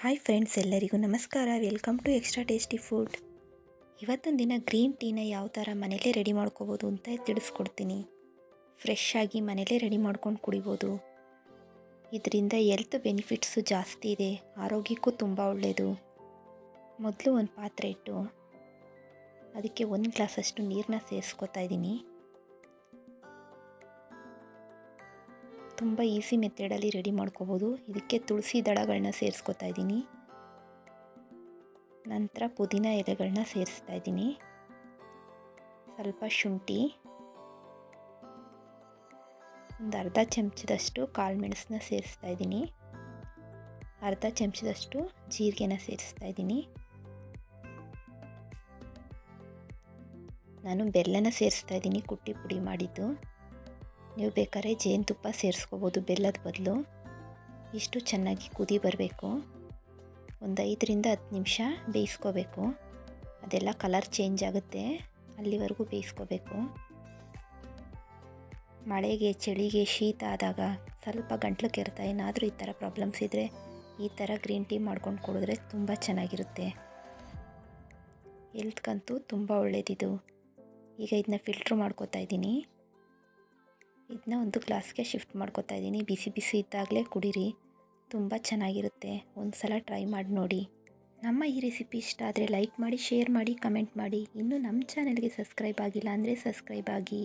Hi friends, ಎಲ್ಲರಿಗೂ ನಮಸ್ಕಾರ. Welcome to extra tasty food ಇವತ್ತಿನ ದಿನ ಗ್ರೀನ್ ಟೀನ ಯಾವ ಥರ ಮನೇಲೇ ರೆಡಿ ಮಾಡ್ಕೋಬೋದು ಅಂತ ತಿಳಿಸ್ಕೊಡ್ತೀನಿ. ಫ್ರೆಶ್ ಆಗಿ ಮನೇಲೇ ರೆಡಿ ಮಾಡ್ಕೊಂಡು ಕುಡಿಬೋದು. ಇದರಿಂದ ಎಲ್ತ್ ಬೆನಿಫಿಟ್ಸು ಜಾಸ್ತಿ ಇದೆ. ಆರೋಗ್ಯಕ್ಕೂ ತುಂಬ ಒಳ್ಳೆಯದು ಮೊದಲು ಒಂದು ಪಾತ್ರೆ ಇಟ್ಟು, ಅದಕ್ಕೆ ಒಂದು ಗ್ಲಾಸಷ್ಟು ನೀರನ್ನ ಸೇರಿಸ್ಕೊತಾ ಇದ್ದೀನಿ. ತುಂಬ ಈಸಿ ಮೆಥಡಲ್ಲಿ ರೆಡಿ ಮಾಡ್ಕೋಬೋದು. ಇದಕ್ಕೆ ತುಳಸಿ ದಳಗಳನ್ನ ಸೇರಿಸ್ಕೊತಾ ಇದ್ದೀನಿ. ನಂತರ ಪುದೀನ ಎಲೆಗಳನ್ನ ಸೇರಿಸ್ತಾ ಇದ್ದೀನಿ. ಸ್ವಲ್ಪ ಶುಂಠಿ. ಒಂದು ಅರ್ಧ ಚಮಚದಷ್ಟು ಕಾಳು ಮೆಣಸನ್ನ ಸೇರಿಸ್ತಾ ಇದ್ದೀನಿ. ಅರ್ಧ ಚಮಚದಷ್ಟು ಜೀರಿಗೆನ ಸೇರಿಸ್ತಾ ಇದ್ದೀನಿ. ನಾನು ಬೆಲ್ಲನ ಸೇರಿಸ್ತಾ ಇದ್ದೀನಿ ಕುಟ್ಟಿ ಪುಡಿ ಮಾಡಿದ್ದು. ನೀವು ಬೇಕಾದ್ರೆ ಜೇನುತುಪ್ಪ ಸೇರಿಸ್ಕೋಬೋದು ಬೆಲ್ಲದ ಬದಲು. ಇಷ್ಟು ಚೆನ್ನಾಗಿ ಕುದಿ ಬರಬೇಕು. ಒಂದು ಐದರಿಂದ ಹತ್ತು ನಿಮಿಷ ಬೇಯಿಸ್ಕೋಬೇಕು. ಅದೆಲ್ಲ ಕಲರ್ ಚೇಂಜ್ ಆಗುತ್ತೆ. ಅಲ್ಲಿವರೆಗೂ ಬೇಯಿಸ್ಕೋಬೇಕು. ಮಳೆಗೆ, ಚಳಿಗೆ ಶೀತ ಆದಾಗ ಸ್ವಲ್ಪ ಗಂಟ್ಲು ಕೆರೆತ, ಏನಾದರೂ ಈ ಥರ ಪ್ರಾಬ್ಲಮ್ಸ್ ಇದ್ದರೆ ಈ ಥರ ಗ್ರೀನ್ ಟೀ ಮಾಡ್ಕೊಂಡು ಕುಡಿದ್ರೆ ತುಂಬ ಚೆನ್ನಾಗಿರುತ್ತೆ. ಹೆಲ್ತ್ಗಂತೂ ತುಂಬ ಒಳ್ಳೆಯದಿದು ಈಗ ಇದನ್ನ ಫಿಲ್ಟ್ರ್ ಮಾಡ್ಕೋತಾ ಇದ್ದೀನಿ. ಇದನ್ನ ಒಂದು ಗ್ಲಾಸ್ಗೆ ಶಿಫ್ಟ್ ಮಾಡ್ಕೊತಾ ಇದ್ದೀನಿ. ಬಿಸಿ ಬಿಸಿ ಇದ್ದಾಗಲೇ ಕುಡೀರಿ. ತುಂಬ ಚೆನ್ನಾಗಿರುತ್ತೆ. ಒಂದು ಸಲ ಟ್ರೈ ಮಾಡಿ ನೋಡಿ. ನಮ್ಮ ಈ ರೆಸಿಪಿ ಇಷ್ಟ ಆದರೆ ಲೈಕ್ ಮಾಡಿ, ಶೇರ್ ಮಾಡಿ, ಕಮೆಂಟ್ ಮಾಡಿ. ಇನ್ನೂ ನಮ್ಮ ಚಾನಲ್ಗೆ ಸಬ್ಸ್ಕ್ರೈಬ್ ಆಗಿಲ್ಲ ಅಂದರೆ ಸಬ್ಸ್ಕ್ರೈಬ್ ಆಗಿ.